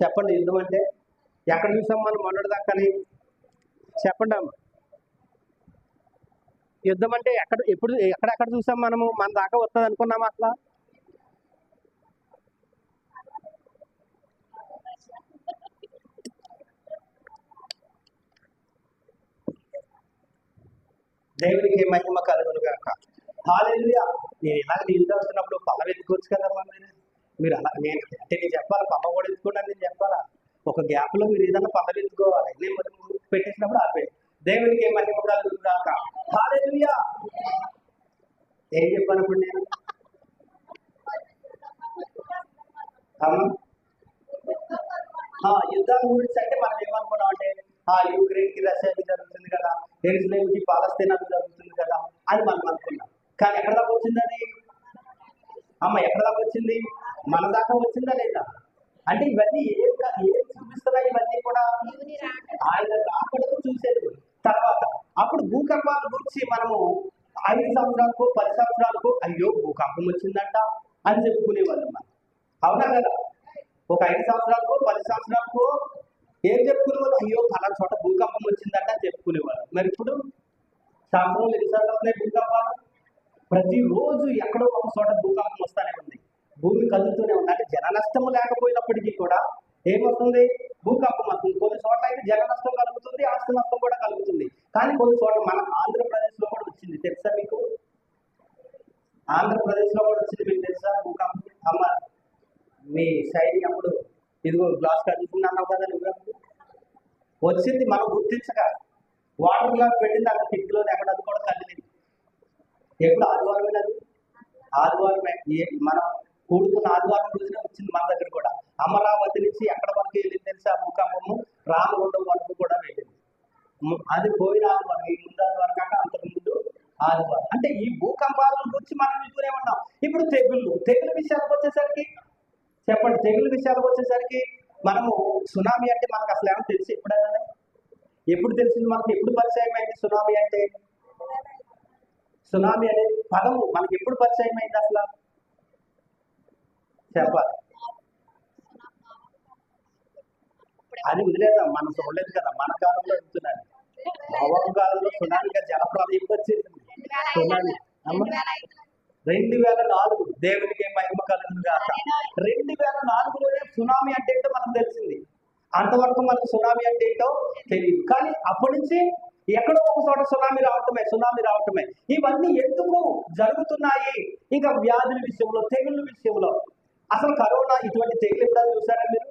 చెప్పండి యుద్ధం అంటే ఎక్కడ చూసాం మనం మొన్నటి దాకాని చెప్పండి అమ్మ. యుద్ధం అంటే ఎక్కడ ఎప్పుడు ఎక్కడెక్కడ చూసాం మనము? మన దాకా వస్తుంది అనుకున్నాం అసలు? దేవునికి మహిమ కలుగురు గాక హాలేలుయా నేను ఇలాగ నీళ్ళు వస్తున్నప్పుడు పళ్ళ వెతుకోవచ్చు కదమ్మా మీరు మీరు అలా నేను అంటే నేను చెప్పాలి? పళ్ళ కూడా ఎత్తుకోండి నేను చెప్పాలా? ఒక గ్యాప్లో మీరు ఏదైనా పనులు ఎత్తుకోవాలి. నేను మరి పెట్టేసినప్పుడు ఆపే దేవునికి మహిమ కలుగును హాలేలుయా ఏం చెప్పాను ఇప్పుడు నేను? ఆ, యుద్ధాల గురించి అంటే మనం ఏమనుకున్నాం అంటే ఆ యూక్రెయిన్కి రష్యాకి జరుగుతుంది కదా ఎరుసలేం కి పాలస్తీనాకి జరుగుతుంది కదా అని మనం అనుకున్నాం. కానీ ఎక్కడ దాకా వచ్చిందని అమ్మ ఎక్కడ దాకా వచ్చింది? మన దాకా వచ్చిందా లేదా? అంటే ఇవన్నీ ఏం ఏం చూపిస్తున్నాయి ఇవన్నీ కూడా? ఆయన రాకడకు చూసేది తర్వాత అప్పుడు భూకంపాల గురించి మనము ఐదు సంవత్సరాలకు పది సంవత్సరాలకు అయ్యో భూకంపం వచ్చిందంట అని చెప్పుకునేవాళ్ళం మనం అవునా కదా? ఒక ఐదు సంవత్సరాలకు పది సంవత్సరాలకు ఏం చెప్పుకునేవాళ్ళు? అయ్యో ఫలానా చోట భూకంపం వచ్చిందంట అని చెప్పుకునేవాళ్ళు. మరి ఇప్పుడు సంవత్సరంలో ఎన్నిసార్లు వస్తున్నాయి భూకంపాలు? ప్రతిరోజు ఎక్కడో ఒక చోట భూకంపం వస్తానే ఉంది. భూమి కదులుతూనే ఉంది. అంటే జన నష్టం లేకపోయినప్పటికీ కూడా ఏమవుతుంది? భూకంపం వస్తుంది. కొన్ని చోట్ల అయితే జన నష్టం కలుగుతుంది ఆస్తి నష్టం కూడా కలుగుతుంది. కానీ కొన్ని చోట్ల మన ఆంధ్రప్రదేశ్లో కూడా వచ్చింది. తెలుసా మీకు? ఆంధ్రప్రదేశ్లో కూడా వచ్చింది. మీకు తెలుసా? భూకంపం. అమ్మ మీ శైలి అప్పుడు ఇదిగో గ్లాస్ కదులుతున్నాను కదా నువ్వు? వచ్చింది మనం గుర్తించక. వాటర్ గ్లాస్ పెట్టింది అక్కడ కిటికీలో ఎక్కడ అది కూడా కదిలింది. ఎప్పుడు? ఆదివారమే అది? ఆదివారమే. మన కూడుకున్న ఆదివారం రోజునే వచ్చింది మన దగ్గర కూడా. అమరావతి నుంచి ఎక్కడ వరకు వెళ్ళింది తెలిసి? ఆ భూకంపము రామగుండం వరకు కూడా వెళ్ళింది. అది పోయిన ఆదివారం ఈ ముందు ఆదివారం కాక అంతకు ముందు ఆదివారం. అంటే ఈ భూకంపాల గురించి మనం చూస్తూనే ఉన్నాం. ఇప్పుడు తెగుళ్ళు తెగులు విషయాలకు వచ్చేసరికి చెప్పండి. తెగులు విషయాలకు వచ్చేసరికి మనము సునామీ అంటే మనకు అసలు ఏమో తెలిసి ఎప్పుడైనా? ఎప్పుడు తెలిసింది మనకు? ఎప్పుడు పరిచయం అయింది సునామీ అంటే? సునామీ అనేది పదము మనకి ఎప్పుడు పరిచయం అయింది అసలు? చెప్పాలి అది వదిలేదా మనం చూడలేదు కదా మన కాలంలో వెళ్తున్నాను భవం కాలంలో సునామీగా జలప్రలయం వచ్చేసింది? సునామీ. రెండు వేల నాలుగు దేవునికి మహిమ కలుగును కాక రెండు వేల నాలుగులోనే సునామీ అంటే ఏంటో మనకు తెలిసింది. అంతవరకు మనకు సునామీ అంటే ఏంటో తెలియదు. కానీ అప్పటి నుంచి ఎక్కడో ఒక చోట సునామీ రావటమే సునామీ రావటమే. ఇవన్నీ ఎందుకు జరుగుతున్నాయి? ఇంకా వ్యాధుల విషయంలో తెగుళ్ళ విషయంలో. అసలు కరోనా ఇటువంటి తెగులు ఎప్పుడైనా చూసారా మీరు?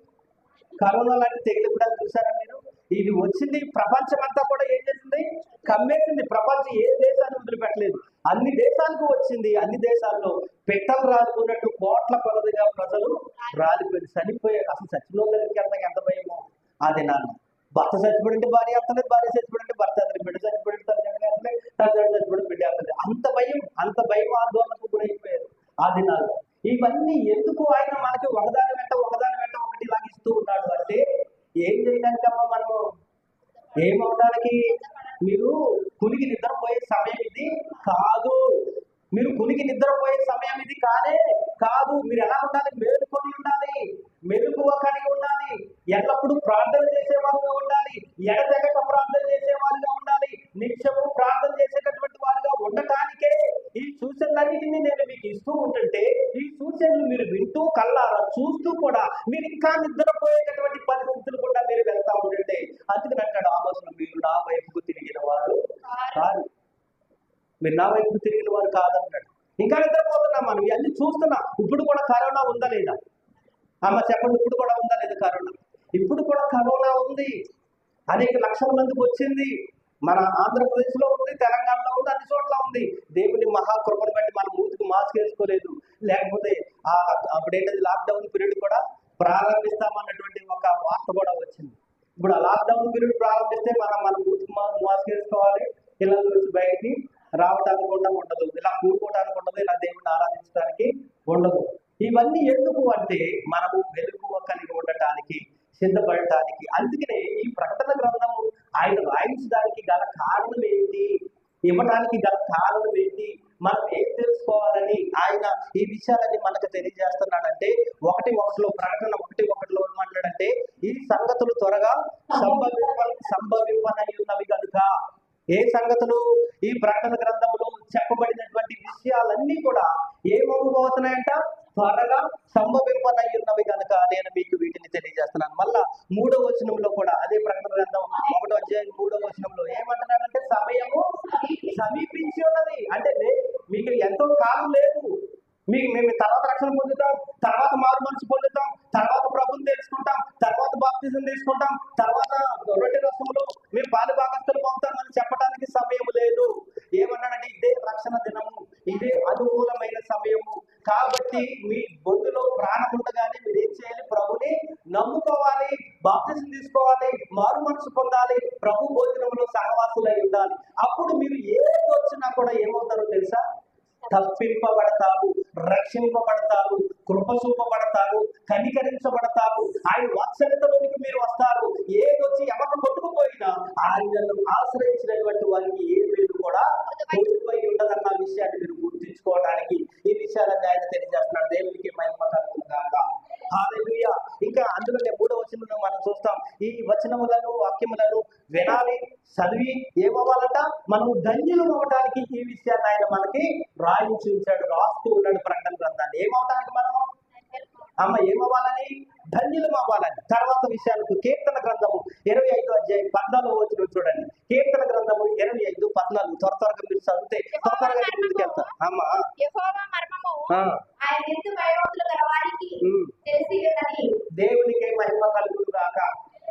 కరోనా లాంటి తెగులు ఎప్పుడైనా చూసారా మీరు? ఇది వచ్చింది ప్రపంచం అంతా కూడా ఏం చేసింది? కమ్మేసింది. ప్రపంచం ఏ దేశాన్ని వదిలిపెట్టలేదు. అన్ని దేశాలకు వచ్చింది. అన్ని దేశాల్లో పెట్టలు రాలుకున్నట్టు కోట్ల కొలదిగా ప్రజలు రాలిపోయి చనిపోయారు. అసలు చచ్చిన వాళ్ళ దగ్గరికి వెళ్తాక ఎంత భయమో? ఆ నాన్న. భర్త చచ్చిపోయింటే భార్య అంతలేదు భార్య చచ్చిపోయింటే భర్త అంతలేదు బిడ్డ చచ్చిపోయింటే తల్లిదండ్రులు అంతలేదు తల్లిదండ్రులు చచ్చిపోయింటే బిడ్డ అంతలేదు అంత భయం అంత భయం ఆందోళనకు గురైపోయారు. ఆ దినాల్లో ఇవన్నీ ఎందుకు ఆయన మనకి ఒకదాని వెంట ఒకదాని వెంట ఒకటి లాగిస్తూ ఉన్నాడు అంటే ఏం చేయడానికమ్మా మనము? ఏమవడానికి మీరు కులికి నిద్రపోయే సమయం ఇది కాదు. మీరు కులికి నిద్రపోయే సమయం ఇది కానే కాదు. మీరు ఎలా ఉండాలి? మేలుకొని ఉండాలి. మెలుగువ కలిగి ఉండాలి. ఎల్లప్పుడూ ప్రార్థన చేసేవారుగా ఉండాలి. ఎడతెగక ప్రార్థన చేసేవారుగా ఉండాలి. నిత్యము ప్రార్థన చేసేటటువంటి వారుగా ఉండటానికి ఈ సూచనలన్నిటినీ నేను మీకు ఇస్తూ ఉంటుంటే ఈ సూచనలు మీరు వింటూ కళ్ళారా చూస్తూ కూడా మీరు ఇంకా నిద్రపోయేటటువంటి పరిస్థితులు కూడా మీరు వెళ్తా ఉంటుంటే అందుకని అంటాడు ఆలోచన మీరు నా వైపుకు తిరిగిన వారు కాదు మీరు నా వైపుకు తిరిగిన వారు కాదంటాడు ఇంకా నిద్రపోతున్నాం మనం. ఇవన్నీ చూస్తున్నాం. ఇప్పుడు కూడా కరోనా ఉందా లేదా? అమ్మ చెప్పండి ఇప్పుడు కూడా ఉందా లేదా కరోనా? ఇప్పుడు కూడా కరోనా ఉంది. అనేక లక్షల మందికి వచ్చింది. మన ఆంధ్రప్రదేశ్లో ఉంది తెలంగాణలో ఉంది అన్ని చోట్ల ఉంది. దేవుని మహాకృపను బట్టి మనం మూతికి మాస్క్ వేసుకోలేదు. లేకపోతే ఆ అప్పుడేంటది లాక్డౌన్ పీరియడ్ కూడా ప్రారంభిస్తామన్నటువంటి ఒక వార్త కూడా వచ్చింది. ఇప్పుడు ఆ లాక్డౌన్ పీరియడ్ ప్రారంభిస్తే మనం మన మూతికి మాస్క్ వేసుకోవాలి. పిల్లల నుంచి బయటికి రావడానికి కూడా ఉండదు. ఇలా కూడుకోవడానికి ఉండదు ఇలా దేవుని ఆరాధించడానికి ఉండదు. ఇవన్నీ ఎందుకు అంటే మనము వెలుగు కలిగి ఉండటానికి సిద్ధపడటానికి. అందుకనే ఈ ప్రకటన గ్రంథము ఆయన రాయించడానికి గల కారణం ఏంటి? ఇవ్వడానికి గల కారణం ఏంటి? మనం ఏం తెలుసుకోవాలని ఆయన ఈ విషయాలన్నీ మనకు తెలియజేస్తున్నాడంటే ఒకటి ఒకటిలో ప్రకటన ఒకటి ఒకటిలో ఏమంటాడంటే ఈ సంగతులు త్వరగా సంభవింప సంభవింపనై ఉన్నవి కనుక ఏ సంగతులు? ఈ ప్రకటన గ్రంథంలో చెప్పబడినటువంటి విషయాలన్నీ కూడా ఏమవబోతున్నాయంట త్వరగా సంభవింపనై ఉన్నవి కనుక నేను మీకు వీటిని తెలియజేస్తున్నాను. మళ్ళా మూడో వచనంలో కూడా అదే ప్రకటన గ్రంథం ఒకటో అధ్యాయం మూడో వచనంలో ఏమంటున్నాడంటే సమయము సమీపించి ఉన్నది. అంటే లే- మీకు ఎంతో కాలం లేదు. మీకు మేము తర్వాత రక్షణ పొందుతాం తర్వాత మారు మనసు పొందుతాం తర్వాత ప్రభుని తెలుసుకుంటాం తర్వాత బాప్తిజం తీసుకుంటాం తర్వాత రొట్టె రసములు మీరు పాలు భాగస్తులు పొందుతామని చెప్పడానికి సమయం లేదు. ఏమన్నాడంటే ఇదే రక్షణ దినము ఇదే అనుకూలమైన సమయము. కాబట్టి మీ బొద్దులో ప్రాణం ఉండగానే మీరు ఏం చేయాలి? ప్రభుని నమ్ముకోవాలి బాప్తిజం తీసుకోవాలి మారు మనసు పొందాలి ప్రభు భోజనంలో సహవాసులై ఉండాలి. అప్పుడు మీరు ఏది వచ్చినా కూడా ఏమవుతారో తెలుసా? తప్పింపబడతారు రక్షింపబడతారు కృప చూపబడతారు కనికరించబడతారు ఆయన వాత్సల్యతలోనికి మీరు వస్తారు. ఏదొచ్చి ఎవరు కొట్టుకుపోయినా ఆయనను ఆశ్రయించినటువంటి వారికి ఏ పేరు కూడా కోల్పోయి ఉండదన్న విషయాన్ని మీరు గుర్తించుకోవడానికి ఈ విషయాలన్నీ ఆయన తెలియజేస్తున్నాడు. దేవునికి మహిమ కలుగుతుందాక గాక ఇంకా అందులోనే మూడో వచనంలో మనం చూస్తాం ఈ వచనములను వాక్యములను వినాలి చదివి ఏమవ్వాలంట? మనము ధన్యులు అవ్వడానికి ఈ విషయాన్ని ఆయన మనకి రాయించి ఉంచాడు రాస్తూ ఉన్నాడు ప్రకటన గ్రంథాన్ని. ఏమవటానికి మనం? అమ్మ ఏమవ్వాలని? ధన్యులం అవ్వాలని తర్వాత విషయాలకు కీర్తన గ్రంథము ఇరవై ఐదు అధ్యాయం పద్నాలుగు వచ్చిన చూడండి. కీర్తన గ్రంథము ఇరవై ఐదు పద్నాలుగు. త్వర త్వరగా మీరు చదివితే త్వర త్వరగా ముందుకు వెళ్తాను. అమ్మ. దేవునికి మహిమ కలుగును గాక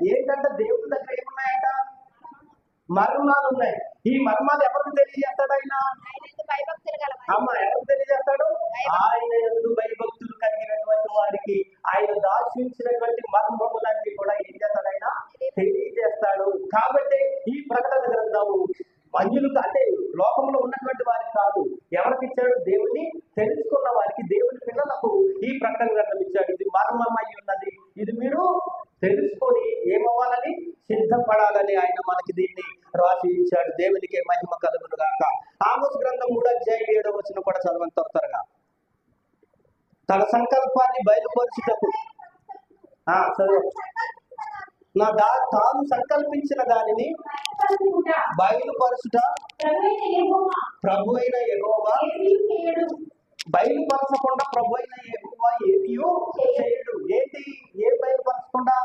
ఏంటంటే దేవుడి దగ్గర ఏమున్నాయంట? మర్మాలు ఉన్నాయి. ఈ మర్మాలు ఎవరికి తెలియజేస్తాడు ఆయన? అమ్మ ఎవరికి తెలియజేస్తాడు? ఆయన ఎందు భయభక్తులు? కలిగినటువంటి వారికి ఆయన దాచించినటువంటి మర్మములన్నీ కూడా ఏం చేస్తాడైనా తెలియజేస్తాడు. కాబట్టి ఈ ప్రకటన గ్రంథము మనుషులు అంటే లోకంలో ఉన్నటువంటి వారికి కాదు ఎవరికి ఇచ్చాడు దేవుని తెలుసుకున్న వారికి దేవుని పిల్లలకు ఈ ప్రకటన గ్రంథం ఇచ్చాడు. ఇది మర్మమై ఉన్నది. ఇది మీరు తెలుసుకొని ఏమవ్వాలని సిద్ధపడాలని ఆయన మనకి దీన్ని రాసి ఇచ్చాడు. దేవునికి మహిమ కలుగును గాక ఆమోస్ గ్రంథం కూడా జై ఏడో వచ్చిన కూడా చదవని త్వర త్వరగా. తన సంకల్పాన్ని బయలుపరుచుటకు సరే. చదువు నా దా తాను సంకల్పించిన దానిని బయలుపరచుట ప్రభువైన ప్రభు అయిన ఎగోవా ఏమీ చేయడు బయలుపరచకుండా ప్రభు అయిన ఎగోవా ఏమియో చేయడు. ఏంటి? ఏం బయలుపరచకుండా?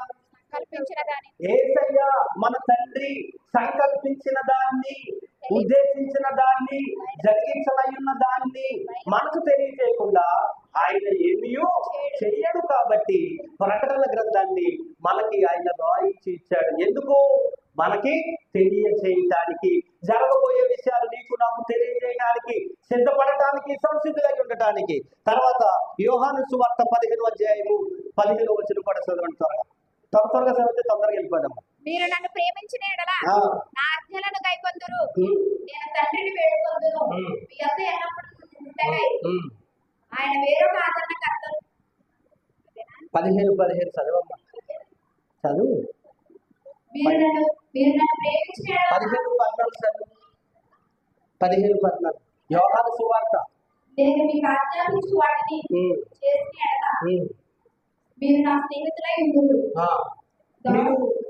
ఏసయ్య మన తండ్రి సంకల్పించిన దాన్ని ఉద్దేశించిన దాన్ని జరిగించనయున్న దాన్ని మనకు తెలియజేయకుండా ఆయన కాబట్టి ప్రకటన గ్రంథాన్ని మనకి ఆయన రాయించి ఇచ్చాడు. ఎందుకు? మనకి తెలియజేయటానికి జరగబోయే విషయాలు నీకు నాకు తెలియజేయడానికి సిద్ధపడటానికి సంసిద్ధులై ఉండటానికి. తర్వాత యోహాను సువార్త పదిహేను అధ్యాయము పదిహేను వచ్చిన కూడా చదవండి త్వరగా. త్వర త్వరగా చదివితే తొందరగా వెళ్ళిపోదాం మీరు నన్ను ప్రేమించిన ఎడల. నా ఆజ్ఞలను కైకొందురు. నేను తండ్రిని వేడుకొందును. మీ యొద్ద ఉమ్. ఆయన వేరొక ఆదరణకర్తను పదిహేను పదిహేను చదవమ్మా. చదువు. పదిహేను పద్నాలుగు చదువు. పదిహేను పద్నాలుగు. యోహాను సువార్త.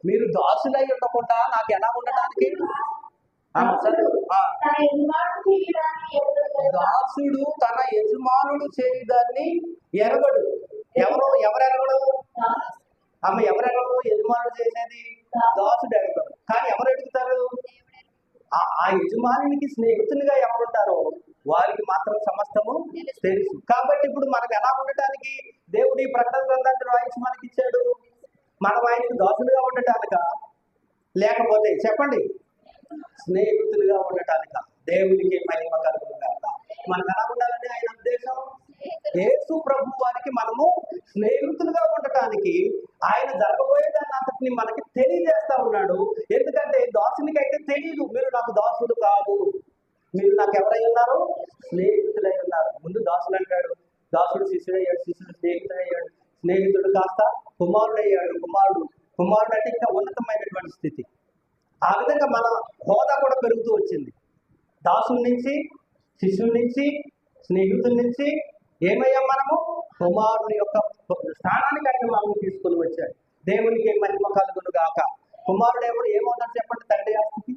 మీరు దాసులై ఉండకుండా నాకు ఎలా ఉండటానికి? దాసుడు తన యజమానుడు చేయదాన్ని ఎరగడు. ఎవరు ఎవరు ఎరగడు ఆమె ఎవరు యజమానుడు చేసేది? దాసుడు ఎరగడు కానీ ఎవరు ఎడుగుతారు? ఆ యజమానికి స్నేహితునిగా ఎవరుంటారో వారికి మాత్రం సమస్తము తెలుసు. కాబట్టి ఇప్పుడు మనం ఎలా ఉండటానికి దేవుడు ఈ ప్రకటన గ్రంథాన్ని రాయించి మనకి ఇచ్చాడు మనం ఆయనకి దాసులుగా ఉండటానిక? లేకపోతే చెప్పండి. స్నేహితులుగా ఉండటానిక? దేవునికి మహిమ కలుగుతాక మనం ఎలా ఉండాలని ఆయన ఉద్దేశం? యేసు ప్రభు వారికి మనము స్నేహితులుగా ఉండటానికి ఆయన జరగబోయే దాన్ని అంతటిని మనకి తెలియజేస్తా ఉన్నాడు. ఎందుకంటే దాసునికి అయితే తెలియదు మీరు నాకు దాసులు కాదు. మీరు నాకు ఎవరై ఉన్నారు? స్నేహితులై ఉన్నారు. ముందు దాసులు అంటాడు దాసుడు శిష్యుడు అయ్యాడు శిష్యుడు స్నేహితుడు అయ్యాడు స్నేహితుడు కాస్త కుమారుడు అయ్యాడు కుమారుడు. కుమారుడు అంటే ఇంకా ఉన్నతమైనటువంటి స్థితి. ఆ విధంగా మన హోదా కూడా పెరుగుతూ వచ్చింది. దాసుల నుంచి శిష్యుల నుంచి స్నేహితుల నుంచి ఏమయ్యాం మనము? కుమారుని యొక్క స్థానానికి ఆయన మనము తీసుకొని వచ్చాడు. దేవునికి మహిమ కలుగును గాక. కుమారుడు ఎవరు? ఏమవుతాడు చెప్పండి తండ్రి ఆస్తికి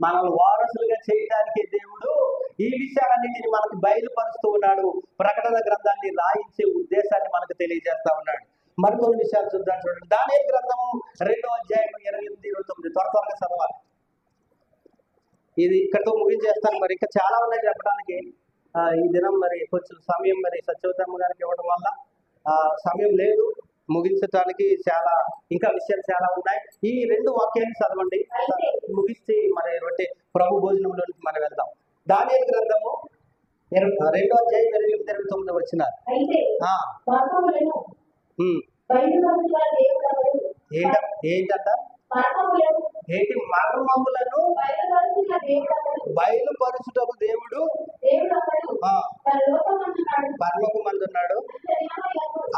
మనల్ని వారసులుగా చేయడానికి దేవుడు ఈ విషయాలన్నింటినీ మనకు బయలుపరుస్తూ ఉన్నాడు. ప్రకటన గ్రంథాన్ని రాయించే ఉద్దేశాన్ని మనకు తెలియజేస్తా ఉన్నాడు. మరికొన్ని విషయాలు చూద్దాం చూడండి. దాని గ్రంథము రెండో అధ్యాయం ఇరవై ఎనిమిది ఇరవై తొమ్మిది. త్వర త్వరగా చదవాలి. ఇది ఇక్కడితో ముగించేస్తాను. మరి ఇంకా చాలా ఉన్నాయి చెప్పడానికి. ఈ దినం మరి కొంచెం సమయం మరి సత్యవతమ్మ గారికి ఇవ్వడం వల్ల ఆ, సమయం లేదు. ముగించడానికి చాలా ఇంకా విషయాలు చాలా ఉన్నాయి. ఈ రెండు వాక్యాన్ని చదవండి. ముగిస్తే మరి ఒకటి ప్రభు భోజనంలోనికి మనం వెళ్దాం. దాని గ్రంథము రెండో అధ్యాయం ఇరవై ఎనిమిది ఇరవై తొమ్మిది వచ్చిన? ఏంట ఏంటంట? ఏంటి? మర్మములను? బయలుపరచుటకు దేవుడు పరలోకమందున్నాడు.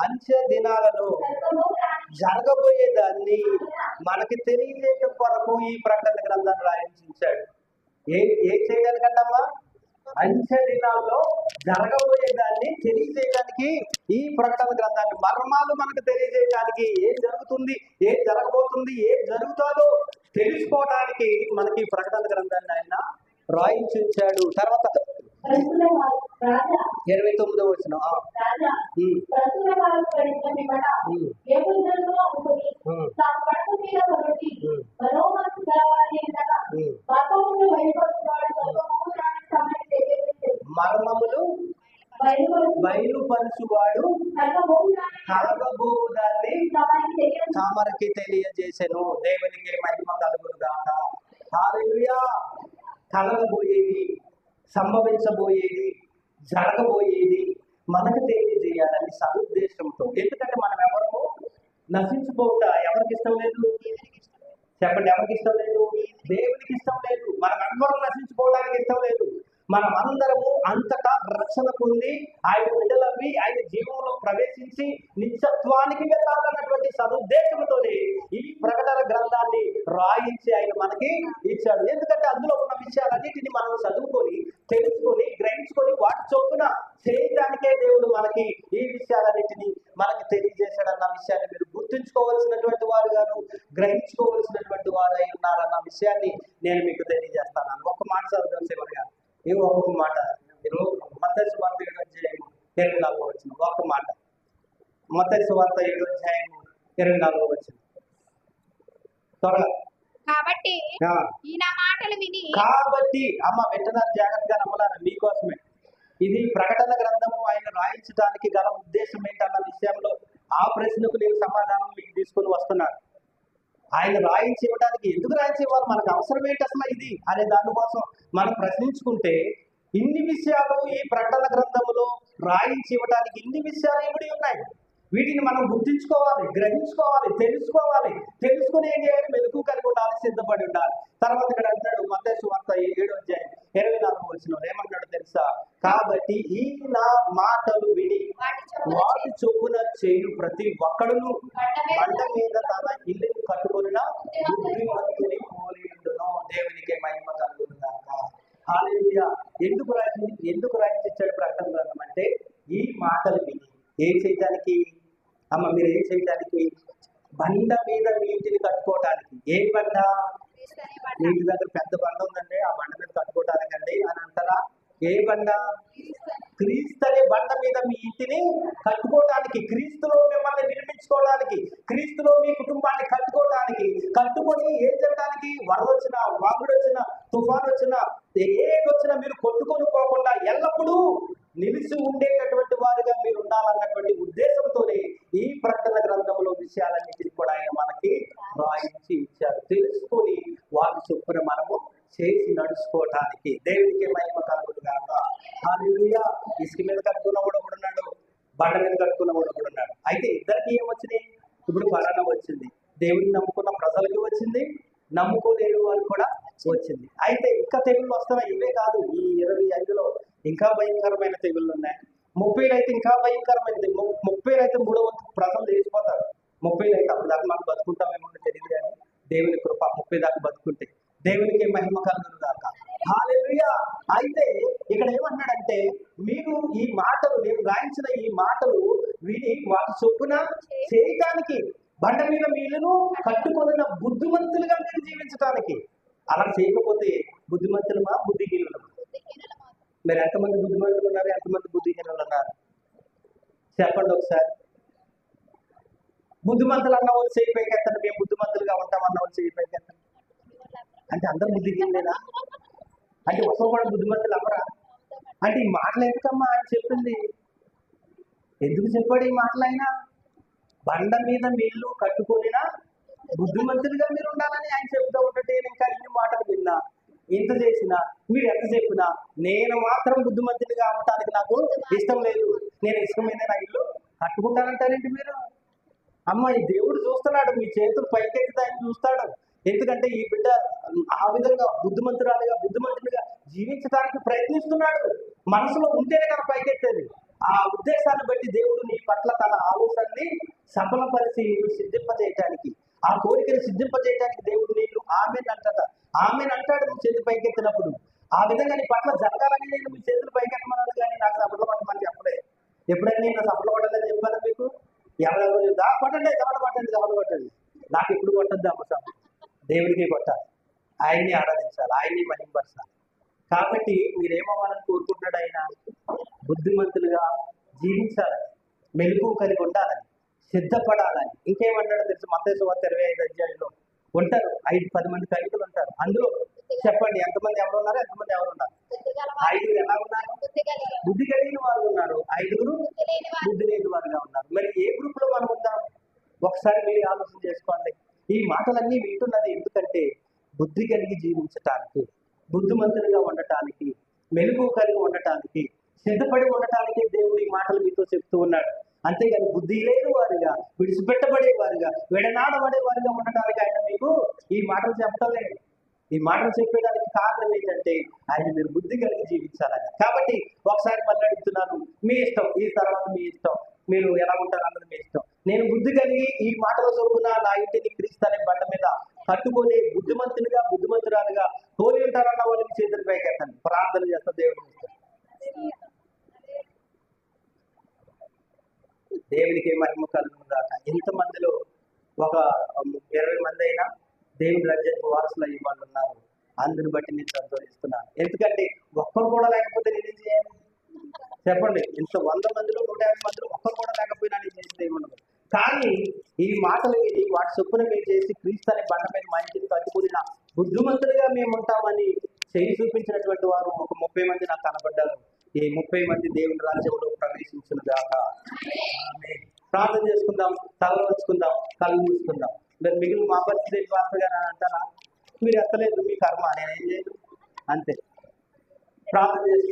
అంచె దినాలలో సర్వము ప్రాణి- జరగబోయేదాన్ని మనకి తెలియజేయటం కొరకు ఈ ప్రకటన గ్రంథాన్ని రాయించాడు ఏ ఏ చేయడానికంటమ్మా? అంచె దినాల్లో జరగబోయేదాన్ని తెలియజేయడానికి ఈ ప్రకటన గ్రంథాన్ని మర్మాలు మనకు తెలియజేయడానికి ఏం జరుగుతుంది ఏం జరగబోతుంది ఏం జరుగుతుందో తెలుసుకోవడానికి మనకి ఈ ప్రకటన గ్రంథాన్ని ఆయన రాయించాడు తర్వాత ఇరవై తొమ్మిదో వచ్చిన. మర్మములు బయలుపరచు బయలుపరచువాడు కలగబోదాన్ని. తామరకి తెలియజేసెను. దేవునికి మహిమ కలుగును గాక హల్లెలూయా. కలగబోయేది. సంభవించబోయేది జరగబోయేది మనకు తెలియజేయాలని సదుద్దేశంతో. ఎందుకంటే మనం ఎవరము నశించుకోవట ఎవరికి ఇష్టం లేదు? చెప్పండి ఎవరికి ఇష్టం లేదు? దేవునికి ఇష్టం లేదు. మనం అందరం నశించుకోవడానికి ఇష్టం లేదు. మనం అందరము అంతటా రక్షణ పొంది ఆయన బిడ్డలవి ఆయన జీవంలో ప్రవేశించి నిత్యత్వానికి వెళ్ళాలన్నటువంటి సదుద్దేశంతోనే ఈ ప్రకటన గ్రంథాన్ని రాయించి ఆయన మనకి ఇచ్చాడు. ఎందుకంటే అందులో ఉన్న విషయాలన్నిటిని మనం చదువుకొని తెలుసుకొని గ్రహించుకొని వాటి చొప్పున చేయడానికే దేవుడు మనకి ఈ విషయాలన్నిటిని మనకి తెలియజేశాడన్న విషయాన్ని మీరు గుర్తుంచుకోవాల్సినటువంటి వారు గాను గ్రహించుకోవలసినటువంటి వారు అయి ఉన్నారన్న విషయాన్ని నేను మీకు తెలియజేస్తాను. ఒక మాట చదువుతాను చివరిగా. ఈ ఒక్కొక్క మాట. మీరు మత్తయి వార్త ఏడు అధ్యాయం ఇరవై నాలుగు వచ్చిన ఒక్క మాట. మత్తయి వార్త ఏడు అధ్యాయం ఇరవై నాలుగు వచ్చిన త్వరగా. కాబట్టి. ఈయన మాటలు విని కాబట్టి అమ్మ వెంటనే జాగ్రత్తగా నమ్మాలి మీకోసమే. ఇది ప్రకటన గ్రంథము ఆయన రాయించడానికి గల ఉద్దేశం ఏంటన్న విషయంలో ఆ ప్రశ్నకు నేను సమాధానం మీకు తీసుకొని వస్తున్నాను. ఆయన రాయించి ఇవ్వడానికి ఎందుకు రాయించి ఇవ్వాలి? మనకు అవసరం ఏంటి అసలు ఇది? అనే దానికోసం మనం ప్రశ్నించుకుంటే ఇన్ని విషయాలు ఈ ప్రకటన గ్రంథములో రాయించి ఇవ్వడానికి ఇన్ని విషయాలు ఇవిడి ఉన్నాయి. వీటిని మనం గుర్తించుకోవాలి గ్రహించుకోవాలి తెలుసుకోవాలి. తెలుసుకుని ఏం చేయాలి మెలకు కలిగి ఉండాలి సిద్ధపడి ఉండాలి. తర్వాత ఇక్కడ అంటాడు మతేసు వార్త ఏడు అధ్యాయం ఇరవై నాలుగు వచ్చిన ఏమంటాడు తెలుసా? కాబట్టి ఈ నా మాటలు విని వాటి చొప్పున చేయు. ప్రతి ఒక్కడును. బండ మీద తన ఇల్లుని కట్టుకున్న బుద్ధిమంతుని పోలి ఉండును దేవునికి మహిమ కలుగును గాక. హల్లెలూయా. ఎందుకు రాయించి ఎందుకు రాయించాడు ప్రకటన గ్రంథం అంటే ఈ మాటలు విని. ఏం చేయడానికి అమ్మ మీరు ఏం చేయడానికి బండ మీద మీ ఇంటిని కట్టుకోవటానికి ఏం బండ? నీటి దగ్గర పెద్ద బండ ఉందండి ఆ బండ మీద కట్టుకోవటానికి అండి అని అంటారా? ఏ బండ? క్రీస్తు అనే బండ మీద మీ ఇంటిని కట్టుకోవడానికి క్రీస్తులో మిమ్మల్ని నిర్మించుకోవడానికి క్రీస్తులో మీ కుటుంబాన్ని కట్టుకోవడానికి కట్టుకొని ఏం చేయడానికి వరద వాగుడు వచ్చిన తుఫాన్ వచ్చిన ఏ వచ్చినా మీరు కొట్టుకొని పోకుండా ఎల్లప్పుడూ నిలిచి ఉండేటటువంటి వారుగా మీరు ఉండాలన్నటువంటి ఉద్దేశంతోనే ఈ ప్రకటన గ్రంథంలో విషయాలన్నింటినీ కూడా ఆయన మనకి రాయించి ఇచ్చారు. తెలుసుకొని వారి చొప్పున మనము చేసి నడుచుకోవటానికి దేవునికి మహిమ కలుగుడు కాక హాలేలుయా ఇసుక మీద కట్టుకున్నవాడు కూడా ఉన్నాడు బండ మీద కట్టుకున్నవాడు కూడా ఉన్నాడు. అయితే ఇద్దరికి ఏమొచ్చినాయి ఇప్పుడు కరోనా వచ్చింది. దేవుడిని నమ్ముకున్న ప్రజలకి వచ్చింది నమ్ముకోలేని వారు కూడా వచ్చింది. అయితే ఇంకా తెగుళ్ళు వస్తున్న ఇవే కాదు ఈ ఇరవై ఐదులో ఇంకా భయంకరమైన తెగుళ్ళు ఉన్నాయి. ముప్పైలు అయితే ఇంకా భయంకరమైనది. ము- ముప్పైలు అయితే మూడో వంతు ప్రజలు తెలిసిపోతారు ముప్పైలు అయితే అప్పుడు దాకా మనం బతుకుంటామేమో తెలియదు కానీ దేవుని కృప ముప్పై దాకా బతుకుంటే దేవునికి మహిమ కలుగును గాక. అయితే ఇక్కడ ఏమన్నాడంటే మీరు ఈ మాటలు నేను రాయించిన ఈ మాటలు విని వాటి చొప్పున చేయటానికి బండ మీద మీలను కట్టుకొనిన బుద్ధిమంతులుగా మీరు జీవించడానికి అలా చేయకపోతే బుద్ధిమంతులమా బుద్ధిహీనులమా? మీరు ఎంతమంది బుద్ధిమంతులు ఉన్నారు? ఎంతమంది బుద్ధిహీనులు ఉన్నారు? చెప్పండి ఒకసారి. బుద్ధిమంతులు అన్న వాళ్ళు చేయిపోయి ఎత్తండి. మేము బుద్ధిమంతులుగా ఉంటాం అన్న వాళ్ళు చేయిపోయి ఎత్తండి. అంటే అందరు బుద్ధిహీనులేనా? అంటే ఒక్క కూడా బుద్ధిమంతులు అమ్మరా అంటే ఈ మాటలు ఎందుకమ్మా ఆయన చెప్పింది? ఎందుకు చెప్పాడు ఈ మాటలైనా? బండ మీద మీళ్ళు కట్టుకొనినా బుద్ధిమంతులుగా మీరు ఉండాలని ఆయన చెప్తూ ఉంటే నేను ఇంకా ఇన్ని మాటలు విన్నా. ఎంత చేసినా మీరు ఎంత చెప్పినా నేను మాత్రం బుద్ధిమంతుడిగా అవటానికి నాకు ఇష్టం లేదు. నేను ఇష్టమైన నా ఇల్లు కట్టుకుంటానంటారేంటి మీరు? అమ్మ ఈ దేవుడు చూస్తున్నాడు మీ చేతులు పైకెత్తుతాయని చూస్తాడు. ఎందుకంటే ఈ బిడ్డ ఆ విధంగా బుద్ధిమంతురాలుగా బుద్ధిమంతుడిగా జీవించడానికి ప్రయత్నిస్తున్నాడు. మనసులో ఉంటేనే కదా పైకెత్తేది. ఆ ఉద్దేశాన్ని బట్టి దేవుడు నీ పట్ల తన ఆలోచనని సఫలపరిచి నీవు సిద్ధింపజేయటానికి ఆ కోరికను సిద్ధింపజేయటానికి దేవుడు నీళ్ళు ఆమె అంటట ఆమెను అంటాడు నువ్వు చేతి పైకెత్తినప్పుడు. ఆ విధంగా నీ పట్ల జరగాలని నేను మీ చేతులు పైకెత్తమన్నాను కానీ నాకు సభలో పట్టమని చెప్పలే. ఎప్పుడైనా నేను సభలో పట్టలేదు చెప్పాను మీకు? ఎవరెవరు దా కొట్టండి దవడ పట్టండి దవడ పట్టండి నాకు ఎప్పుడు కొట్టద్దు అమ్మ దేవుడికి కొట్టాలి. ఆయన్ని ఆరాధించాలి ఆయన్ని మహింపరచాలి. కాబట్టి మీరేమవ్వాలని కోరుకుంటాడు ఆయన? బుద్ధిమంతులుగా జీవించాలని మెలుగు కలిగి ఉండాలని సిద్ధపడాలని. ఇంకేమన్నాడు తెలుసు? మత ఇరవై ఐదు అధ్యాయంలో. ఉంటారు. ఐదు పది మంది కైకులు ఉంటారు. అందులో చెప్పండి ఎంతమంది ఎవరు ఉన్నారు ఎంతమంది ఎవరు ఉన్నారు? ఐదుగురు ఎలా ఉన్నారు? బుద్ధి కలిగిన వారు ఉన్నారు. ఐదుగురు బుద్ధి లేని వారుగా ఉన్నారు. మరి ఏ గ్రూప్లో మనం ఉందాం ఒకసారి మీరు ఆలోచన చేసుకోండి. ఈ మాటలన్నీ వింటున్నది ఎందుకంటే బుద్ధి కలిగి జీవించటానికి బుద్ధిమంతులుగా ఉండటానికి మెలుగు కలిగి ఉండటానికి సిద్ధపడి ఉండటానికి దేవుడు ఈ మాటలు మీతో చెప్తూ ఉన్నాడు. అంతేగాని బుద్ధి లేని వారుగా విడిచిపెట్టబడే వారుగా ఉండడానికి ఉండటానికి ఆయన మీకు ఈ మాటలు చెప్పలేదు ఈ మాటలు చెప్పేదానికి కారణం ఏంటంటే ఆయన మీరు బుద్ధి కలిగి జీవించాలని. కాబట్టి ఒకసారి మళ్ళీ అడుగుతున్నాను మీ ఇష్టం ఈ తర్వాత మీ ఇష్టం మీరు ఎలా ఉంటారు అన్నది మీ ఇష్టం. నేను బుద్ధి కలిగి ఈ మాటల చొప్పున నా ఇంటిని క్రీస్తు అనే బండ మీద కట్టుకొని బుద్ధిమంతునిగా బుద్ధిమంతురాలుగా కోరి ఉంటారన్న వాళ్ళకి చేతులు పైకెత్తండి ప్రార్థన చేస్తా దేవుడు దేవునికి మహిమ కలుగును గాక ఇంతమందిలో ఒక ఇరవై మంది అయినా దేవుని రాజ్యానికి వారసులు అయ్యే వాళ్ళు ఉన్నారు అందుని బట్టి నేను సంతోషిస్తున్నాను ఎందుకంటే ఒక్కరు కూడా లేకపోతే నేనేం చేయాలి? చెప్పండి. ఇంత వంద మందిలో నూట యాభై మందిలో ఒక్కరు కూడా లేకపోయినా నేను చేసేది ఏమన్నా కానీ ఈ మాటలు విని వాటి చొప్పున మేము చేసి క్రీస్తు అనే బండ మీద మా ఇంటిని కట్టుకుని బుద్ధిమంతులుగా మేము ఉంటామని చేయి చూపించినటువంటి వారు ఒక ముప్పై మంది నాకు కనబడ్డారు. ఈ ముప్పై మంది దేవుని రాజ్యంలో ప్రవేశించిన గాక ప్రార్థన చేసుకుందాం తల వచ్చుకుందాం కళ్ళు మూసుకుందాం. మరి మిగిలిన మా పరిస్థితి వార్త గారు అని అంటారా? మీరు ఎత్తలేదు మీ కర్మ నేనేం చేయను. అంతే. ప్రార్థన చేసుకుందాం.